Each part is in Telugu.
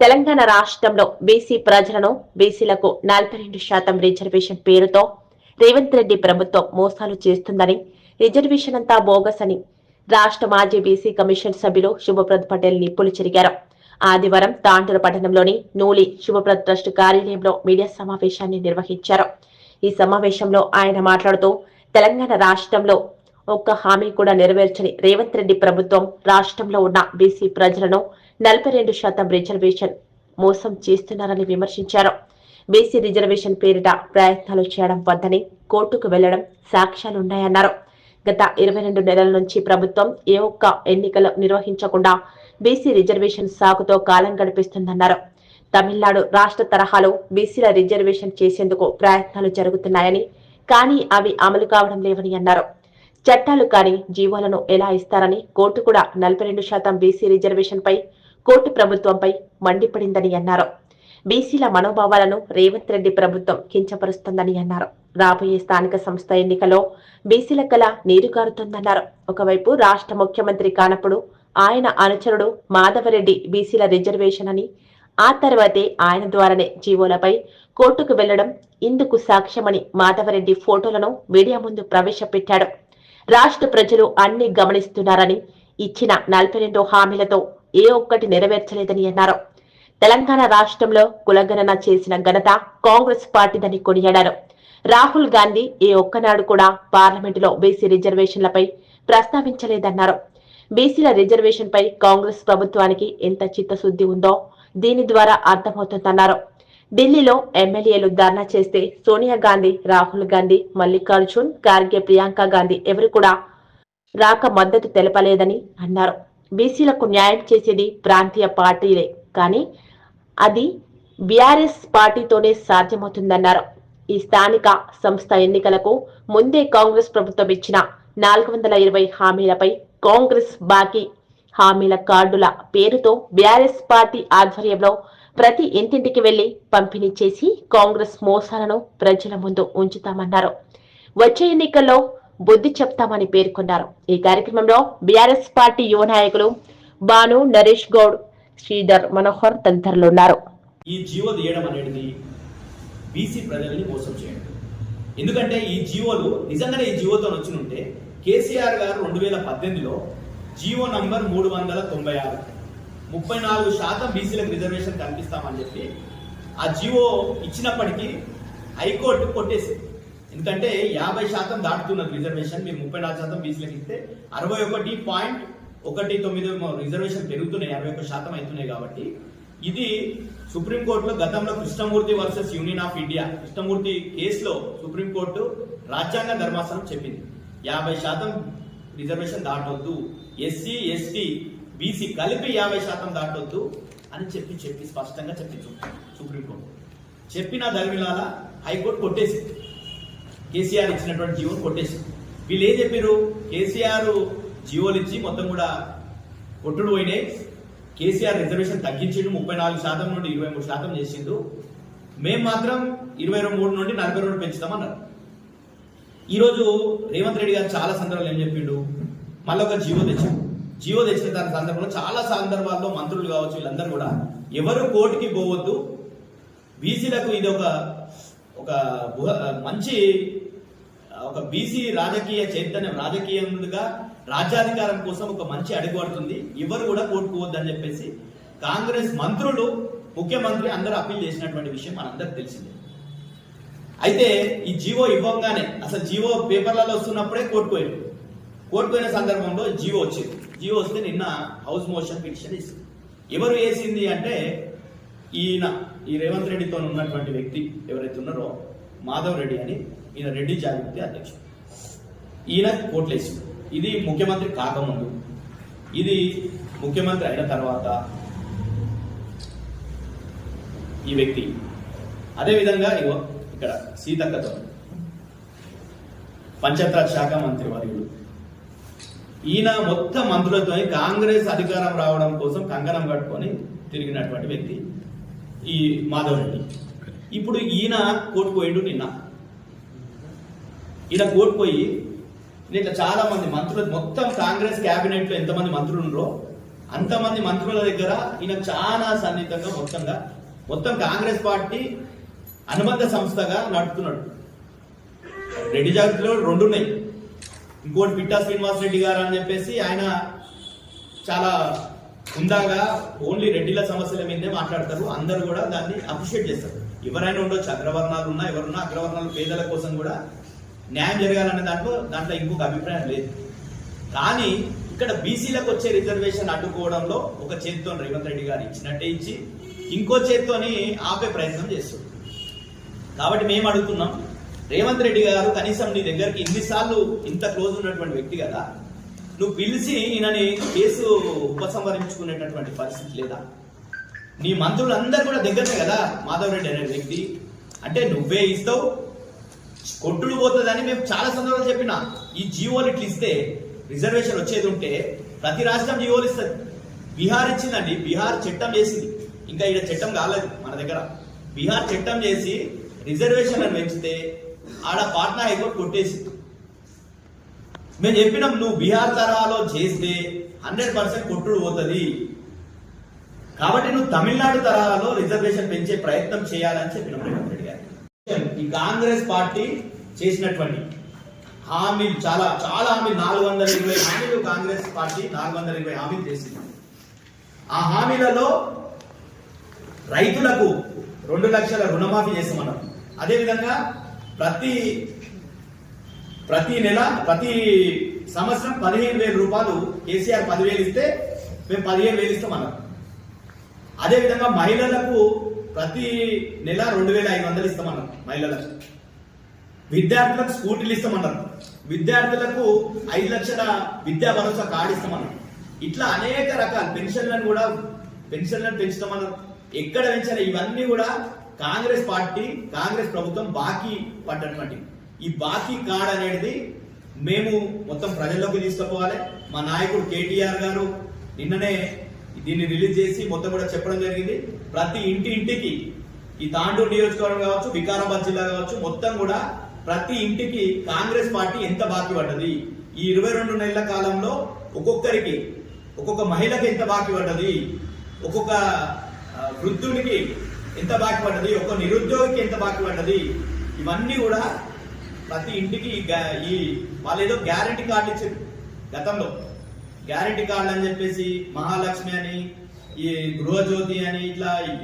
తెలంగాణ రాష్ట్రంలో బీసీ ప్రజలను బీసీలకు నలభై రెండు శాతం రిజర్వేషన్ పేరుతో రేవంత్ రెడ్డి ప్రభుత్వం మోసాలు చేస్తుందని రిజర్వేషన్ అంతా బోగస్ అని రాష్ట్ర మాజీ బీసీ కమిషన్ సభ్యులు శుభప్రద్ పటేల్ నిప్పులు చెరిగారు. ఆదివారం తాండూరు పట్టణంలోని నూలి శుభప్రద్ ట్రస్ట్ కార్యాలయంలో మీడియా సమావేశాన్ని నిర్వహించారు. ఈ సమావేశంలో ఆయన మాట్లాడుతూ తెలంగాణ రాష్ట్రంలో ఒక్క హామీ కూడా నెరవేర్చని రేవంత్ రెడ్డి ప్రభుత్వం రాష్ట్రంలో ఉన్న బీసీ ప్రజలను నలభై రెండు శాతం రిజర్వేషన్ మోసం చేస్తున్నారని విమర్శించారు. బీసీ రిజర్వేషన్ పేరిట ప్రయత్నాలు చేయడం వద్దని కోర్టుకు వెళ్ళడం సాక్ష్యాలున్నాయన్నారు. గత ఇరవై రెండు నెలల నుంచి ప్రభుత్వం ఏ ఒక్క ఎన్నికలు నిర్వహించకుండా బీసీ రిజర్వేషన్ సాగుతో కాలం గడిపిస్తుందన్నారు. తమిళనాడు రాష్ట్ర తరహాలో బీసీల రిజర్వేషన్ చేసేందుకు ప్రయత్నాలు జరుగుతున్నాయని కానీ అవి అమలు కావడం లేవని అన్నారు. చట్టాలు కానీ జీవోలను ఎలా ఇస్తారని కోర్టు కూడా నలభై రెండు శాతం బీసీ రిజర్వేషన్ పై కోర్టు ప్రభుత్వంపై మండిపడిందని అన్నారు. బీసీల మనోభావాలను రేవంత్ రెడ్డి ప్రభుత్వం కించపరుస్తుందని అన్నారు. రాబోయే స్థానిక సంస్థ ఎన్నికలో బీసీల కల నీరుగారుతుందన్నారు. ఒకవైపు రాష్ట్ర ముఖ్యమంత్రి కానప్పుడు ఆయన అనుచరుడు మాధవరెడ్డి బీసీల రిజర్వేషన్ అని ఆ తర్వాతే ఆయన ద్వారానే జీవోలపై కోర్టుకు వెళ్ళడం ఇందుకు సాక్ష్యమని మాధవరెడ్డి ఫోటోలను మీడియా ముందు ప్రవేశపెట్టాడు. రాష్ట్ర ప్రజలు అన్ని గమనిస్తున్నారని ఇచ్చిన నలభై రెండు హామీలతో ఏ ఒక్కటి నెరవేర్చలేదని అన్నారు. తెలంగాణ రాష్ట్రంలో కులగణన చేసిన ఘనత కాంగ్రెస్ పార్టీదని కొనియాడారు. రాహుల్ గాంధీ ఏ ఒక్కనాడు కూడా పార్లమెంటులో బీసీ రిజర్వేషన్లపై ప్రస్తావించలేదన్నారు. బీసీల రిజర్వేషన్ పై కాంగ్రెస్ ప్రభుత్వానికి ఎంత చిత్తశుద్ధి ఉందో దీని ద్వారా అర్థమవుతుందన్నారు. ఢిల్లీలో ఎమ్మెల్యేలు ధర్నా చేస్తే సోనియా గాంధీ రాహుల్ గాంధీ మల్లికార్జున్ ఖార్గే ప్రియాంక గాంధీ ఎవరు కూడా రాక మద్దతు తెలపలేదని అన్నారు. బీసీలకు న్యాయం చేసేది ప్రాంతీయ పార్టీలే. కానీ అది బీఆర్ఎస్ పార్టీతోనే సాధ్యమవుతుందన్నారు. ఈ స్థానిక సంస్థ ఎన్నికలకు ముందే కాంగ్రెస్ ప్రభుత్వం ఇచ్చిన నాలుగు వందల ఇరవై హామీలపై కాంగ్రెస్ బాకీ. హామీల కార్డుల పేరుతో బీఆర్ఎస్ పార్టీ ఆధ్వర్యంలో ప్రతి ఇంటింటికి వెళ్ళి పంపిణీ చేసి కాంగ్రెస్ మోసాలను ప్రజల ముందు ఉంచుతామన్నారు. వచ్చే ఎన్నికల్లో బుద్ధి చెప్తామని పేర్కొన్నారు. ఈ కార్యక్రమంలో బీఆర్ఎస్ పార్టీ యువ నాయకులు బాను నరేష్ గౌడ్ శ్రీధర్ మనోహర్ తదితరులు ఉన్నారు. ఈ జీవో తీయడం అనేది బీసీ ప్రజల్ని మోసం చేయడం. ఎందుకంటే ఈ జీవోలు నిజంగానే ఈ జీవోతో వచ్చి ఉంటే కేసీఆర్ గారు రెండు వేల పద్దెనిమిదిలో జీవో నంబర్ మూడు వందల తొంభై ఆరు ముప్పై నాలుగు శాతం బీసీలకు రిజర్వేషన్ కల్పిస్తామని చెప్పి ఆ జీవో ఇచ్చినప్పటికీ హైకోర్టు కొట్టేసింది. ఎందుకంటే యాభై శాతం దాటుతున్నది రిజర్వేషన్ మీరు ముప్పై నాలుగు శాతం బీసీలకు ఇస్తే అరవై ఒకటి పాయింట్ ఒకటి తొమ్మిది రిజర్వేషన్ పెరుగుతున్నాయి అరవై ఒక్క శాతం అవుతున్నాయి కాబట్టి. ఇది సుప్రీంకోర్టులో గతంలో Krishnamurthy versus union of India Krishnamurthy కేసులో సుప్రీంకోర్టు రాజ్యాంగ ధర్మాసనం చెప్పింది. యాభై శాతం రిజర్వేషన్ దాటొద్దు ఎస్సీ ఎస్టీ బీసీ కలిపి యాభై శాతం దాటొద్దు అని చెప్పి చెప్పి స్పష్టంగా చెప్పించు సుప్రీంకోర్టు చెప్పిన దరిమిలాల హైకోర్టు కొట్టేసింది. కేసీఆర్ ఇచ్చినటువంటి జీవోలు కొట్టేసి వీళ్ళు ఏం చెప్పారు కేసీఆర్ జీవోలు ఇచ్చి మొత్తం కూడా కొట్టుడు పోయినాయి. కేసీఆర్ రిజర్వేషన్ తగ్గించిండు ముప్పై నాలుగు శాతం నుండి ఇరవై మూడు శాతం చేసిండు. మేము మాత్రం ఇరవై మూడు నుండి నలభై రెండు పెంచుతామన్నారు. ఈరోజు రేవంత్ రెడ్డి గారు చాలా సందర్భాలు ఏం చెప్పిండు? మళ్ళీ ఒక జియో తెచ్చాడు. జియో తెచ్చిన దాని సందర్భంలో చాలా సందర్భాల్లో మంత్రులు కావచ్చు వీళ్ళందరూ కూడా ఎవరు కోర్టుకి పోవద్దు. బీసీలకు ఇది ఒక ఒక బృహ- మంచి ఒక బీసీ రాజకీయ చైతన్యం రాజకీయంగా రాజ్యాధికారం కోసం ఒక మంచి అడుగు పడుతుంది ఎవరు కూడా కోరుకోవద్దని చెప్పేసి కాంగ్రెస్ మంత్రులు ముఖ్యమంత్రి అందరూ అప్పీల్ చేసినటువంటి విషయం మనందరికి తెలిసిందే. అయితే ఈ జీవో ఇవ్వంగానే అసలు జీవో పేపర్లలో వస్తున్నప్పుడే కోర్టుకోయారు కోర్టుకోయిన సందర్భంలో జీవో వచ్చింది. జీవో వస్తే నిన్న హౌస్ మోషన్ పిటిషన్ ఇస్తుంది ఎవరు వేసింది అంటే ఈయన ఈ రేవంత్ రెడ్డితో ఉన్నటువంటి వ్యక్తి ఎవరైతే ఉన్నారో మాధవ్ రెడ్డి అని ఈయన రెడ్డి జాగృతి అధ్యక్షుడు. ఈయన కోట్లేసింది ఇది ముఖ్యమంత్రి కాకముందు. ఇది ముఖ్యమంత్రి అయిన తర్వాత ఈ వ్యక్తి. అదేవిధంగా ఇగో ఇక్కడ సీతక్కతో పంచాయతీరాజ్ శాఖ మంత్రి వర్యుడు ఈయన మొత్తం మంత్రులతో కాంగ్రెస్ అధికారం రావడం కోసం కంకణం కట్టుకొని తిరిగినటువంటి వ్యక్తి ఈ మాధవ్ రెడ్డి. ఇప్పుడు ఈయన కోర్టు పోయిండు నిన్న. ఇలా కోర్టు ఇట్లా చాలా మంది మంత్రులు మొత్తం కాంగ్రెస్ క్యాబినెట్లో ఎంతమంది మంత్రులు ఉన్నారో అంతమంది మంత్రుల దగ్గర ఈయన చాలా సన్నిహితంగా మొత్తంగా మొత్తం కాంగ్రెస్ పార్టీ అనుబంధ సంస్థగా నడుపుతున్నాడు. రెడ్డి జాగ్రత్తలో రెండు ఉన్నాయి. ఇంకోటి పిట్టా శ్రీనివాస్ రెడ్డి గారు అని చెప్పేసి ఆయన చాలా ఉందాగా ఓన్లీ రెడ్డిల సమస్యల మీదే మాట్లాడతారు. అందరూ కూడా దాన్ని అప్రిషియేట్ చేస్తారు. ఎవరైనా ఉండొచ్చు అగ్రవర్ణాలు ఉన్నా ఎవరున్నా అగ్రవర్ణాలు పేదల కోసం కూడా న్యాయం జరగాలన్న దాంట్లో దాంట్లో ఇంకొక అభిప్రాయం లేదు. కానీ ఇక్కడ బీసీలకు వచ్చే రిజర్వేషన్ అడ్డుకోవడంలో ఒక చేతితో రేవంత్ రెడ్డి గారు ఇచ్చినట్టే ఇచ్చి ఇంకో చేతితోని ఆపే ప్రయత్నం చేస్తుంది కాబట్టి మేము అడుగుతున్నాం రేవంత్ రెడ్డి గారు కనీసం నీ దగ్గరికి ఇన్నిసార్లు ఇంత క్లోజ్ ఉన్నటువంటి వ్యక్తి కదా నువ్వు పిలిచి ఈయనని కేసు ఉపసంహరించుకునేటటువంటి పరిస్థితి లేదా? నీ మంత్రులందరూ కూడా దగ్గరనే కదా మాధవ్ రెడ్డి అనే వ్యక్తి. అంటే నువ్వే ఇస్తావు కొట్టుడు పోతుందని మేము చాలా సందర్భాలు చెప్పిన. ఈ జీవోలు ఇట్లా ఇస్తే రిజర్వేషన్ వచ్చేది ఉంటే ప్రతి రాష్ట్రం జీవోలు ఇస్తుంది. బీహార్ ఇచ్చిందండి. బీహార్ చట్టం చేసింది. ఇంకా ఇక్కడ చట్టం కాలేదు మన దగ్గర. బీహార్ చట్టం చేసి రిజర్వేషన్ అని పెంచితే ఆడ పాట్నా హైకోర్టు కొట్టేసింది. మేము చెప్పినాం నువ్వు బీహార్ తరహాలో చేస్తే హండ్రెడ్ పర్సెంట్ కొట్టుడు పోతుంది. కాబట్టి నువ్వు తమిళనాడు తరహాలో రిజర్వేషన్ పెంచే ప్రయత్నం చేయాలని చెప్పినాం ఈ కాంగ్రెస్ పార్టీ చేసినటువంటి హామీలు చాలా చాలా హామీలు నాలుగు వందల ఇరవై హామీలు కాంగ్రెస్ పార్టీ నాలుగు వందల ఇరవై హామీలు చేసింది. ఆ హామీలలో రైతులకు రెండు లక్షల రుణమాఫీ చేస్తామన్నారు. అదేవిధంగా ప్రతి ప్రతి నెల ప్రతి సంవత్సరం పదిహేను వేల రూపాయలు కేసీఆర్ పదివేలు ఇస్తే మేము పదిహేను వేలు ఇస్తామన్నారు. అదేవిధంగా మహిళలకు ప్రతి నెల రెండు వేల ఐదు వందలు ఇస్తామన్నారు మహిళలకు. విద్యార్థులకు స్కూటీలు ఇస్తామన్నారు. విద్యార్థులకు ఐదు లక్షల విద్యా భరోసా కార్డు ఇస్తామన్నారు. ఇట్లా అనేక రకాల పెన్షన్లను కూడా పెన్షన్లను పెంచుతామన్నారు. ఎక్కడ పెంచారు ఇవన్నీ కూడా కాంగ్రెస్ పార్టీ కాంగ్రెస్ ప్రభుత్వం బాకీ పడ్డటువంటి. ఈ బాకీ కార్డ్ అనేది మేము మొత్తం ప్రజల్లోకి తీసుకుపోవాలి. మా నాయకుడు కేటీఆర్ గారు నిన్ననే దీన్ని రిలీజ్ చేసి మొత్తం కూడా చెప్పడం జరిగింది. ప్రతి ఇంటి ఇంటికి ఈ తాండూరు నియోజకవర్గం కావచ్చు వికారాబాద్ జిల్లా కావచ్చు మొత్తం కూడా ప్రతి ఇంటికి కాంగ్రెస్ పార్టీ ఎంత బాకీ పడ్డది? ఈ ఇరవై రెండు నెలల కాలంలో ఒక్కొక్కరికి ఒక్కొక్క మహిళకి ఎంత బాకీ పడ్డది? ఒక్కొక్క వృద్ధునికి ఎంత బాకీ పడ్డది? ఒక్క నిరుద్యోగికి ఎంత బాకీ పడ్డది? ఇవన్నీ కూడా ప్రతి ఇంటికి గ్యా- ఈ వాళ్ళు ఏదో గ్యారంటీ కార్డు ఇచ్చారు గతంలో. గ్యారంటీ కార్డులు అని చెప్పేసి మహాలక్ష్మి అని ఈ గృహజ్యోతి అని ఇట్లా ఈ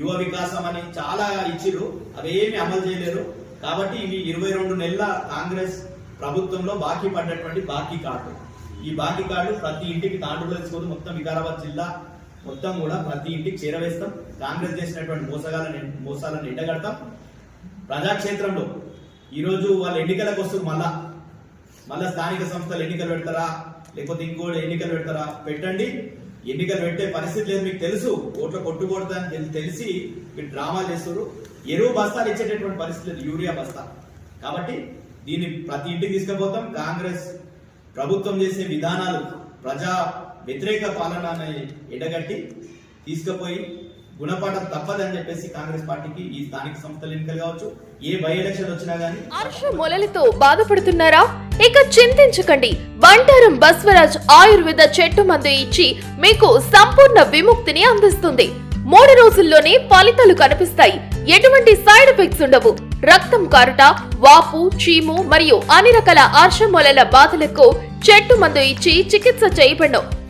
యువ వికాసం అని చాలా ఇచ్చిరు అవి ఏమి అమలు చేయలేరు. కాబట్టి ఇవి ఇరవై రెండు నెలల కాంగ్రెస్ ప్రభుత్వంలో బాకీ పడ్డటువంటి బాకీ కార్డు. ఈ బాకీ కార్డు ప్రతి ఇంటికి తాండూరులో తీసుకొని మొత్తం వికారాబాద్ జిల్లా మొత్తం కూడా ప్రతి ఇంటికి చేరవేస్తాం. కాంగ్రెస్ చేసినటువంటి మోసగాలను మోసాలను ఎండగడతాం. ప్రజాక్షేత్రంలో ఈరోజు వాళ్ళు ఎన్నికలకు వస్తారు మళ్ళా. మళ్ళా స్థానిక సంస్థలు ఎన్నికలు పెడతారా? లేకపోతే ఇంకోటి ఎన్నికలు పెడతారా? పెట్టండి. ఎన్నికలు పెట్టే పరిస్థితి లేదు మీకు తెలుసు. ఓట్లు కొట్టుకోడదని తెలి- తెలిసి మీరు డ్రామాలు చేస్తారు ఎరువు బస్తాలు ఇచ్చేటటువంటి పరిస్థితి లేదు యూరియా బస్తా. కాబట్టి దీన్ని ప్రతి ఇంటికి తీసుకుపోతాం. కాంగ్రెస్ ప్రభుత్వం చేసే విధానాలు ప్రజా వ్యతిరేక పాలన ఎండగట్టి తీసుకుపోయి గుణపాఠం తప్పదని చెప్పేసి కాంగ్రెస్ పార్టీకి ఈ స్థానిక సంస్థల ఎన్నికలు కావచ్చు ఏ బై ఎలక్షన్ వచ్చినా గానీ హర్ష మొలలతో బాధపడుతున్నారా? ఇక చింతించకండి. బంటారం బస్వరాజ్ ఆయుర్వేద చెట్టు మందు ఇచ్చి మీకు సంపూర్ణ విముక్తిని అందిస్తుంది. మూడు రోజుల్లోనే ఫలితాలు కనిపిస్తాయి. ఎటువంటి సైడ్ ఎఫెక్ట్స్ ఉండవు. రక్తం కారుట వాపు చీము మరియు అన్ని రకాల ఆర్షమూలల బాధలకు చెట్టు మందు ఇచ్చి చికిత్స చేయబడను.